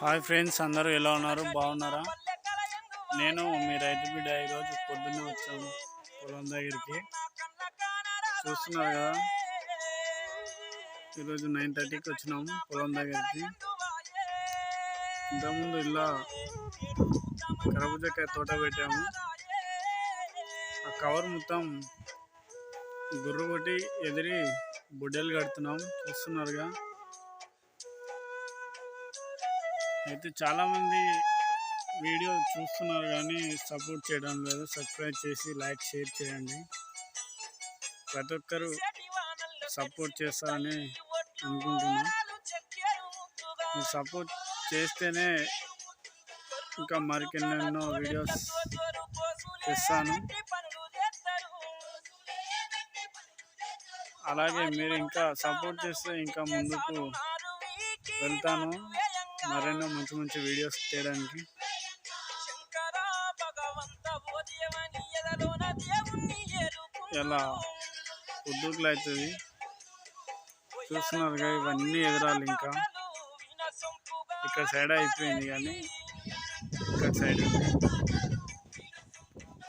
Hi friends అందరూ ఎలా ఉన్నారు? బాగున్నారా? నేను మీ రైతు బిడ్డ ఈరోజు పొద్దున్నే వచ్చాను పొలం దగ్గరికి చూస్తున్నారు కదా? ఈరోజు నైన్ థర్టీకి వచ్చినాము పొలం దగ్గరికి ఇంతకుముందు ఇలా కరబుజకాయ తోట పెట్టాము. ఆ కవర్ మొత్తం గుర్రు కొట్టి ఎదిరి బుడ్డలు కడుతున్నాం. చూస్తున్నారుగా అయితే చాలామంది వీడియో చూస్తున్నారు కానీ సపోర్ట్ చేయడం లేదు. సబ్స్క్రైబ్ చేసి లైక్ షేర్ చేయండి. ప్రతి ఒక్కరు సపోర్ట్ చేస్తారని అనుకుంటున్నాను సపోర్ట్ చేస్తేనే ఇంకా మరికెన్నెన్నో వీడియోస్ చేస్తాను అలాగే మీరు ఇంకా సపోర్ట్ చేస్తే ఇంకా ముందుకు వెళ్తాను. మరెన్నో మంచి మంచి వీడియోస్ తీయడానికి. ఎలా? ఉద్దుకులు అవుతుంది. చూస్తున్నారుగా ఇవన్నీ ఎదురాలి ఇంకా. ఇక్కడ సైడ్ అయిపోయింది కానీ ఇక్కడ సైడ్